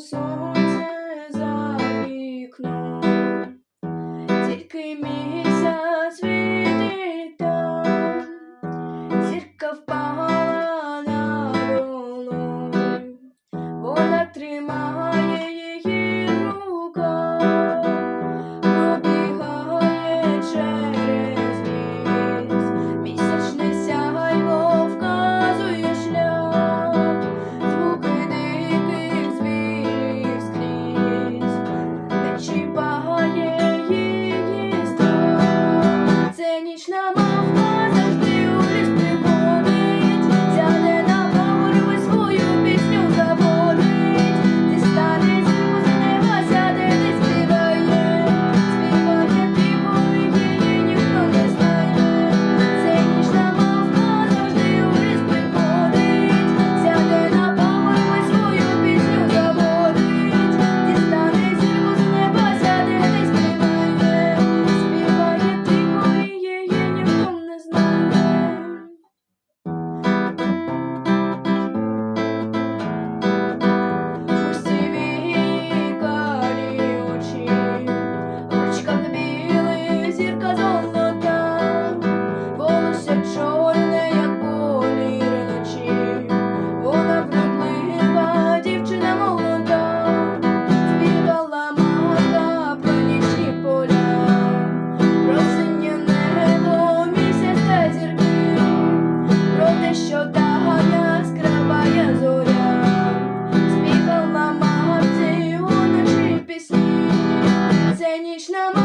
сонце за вікном, тільки мій. Женишь на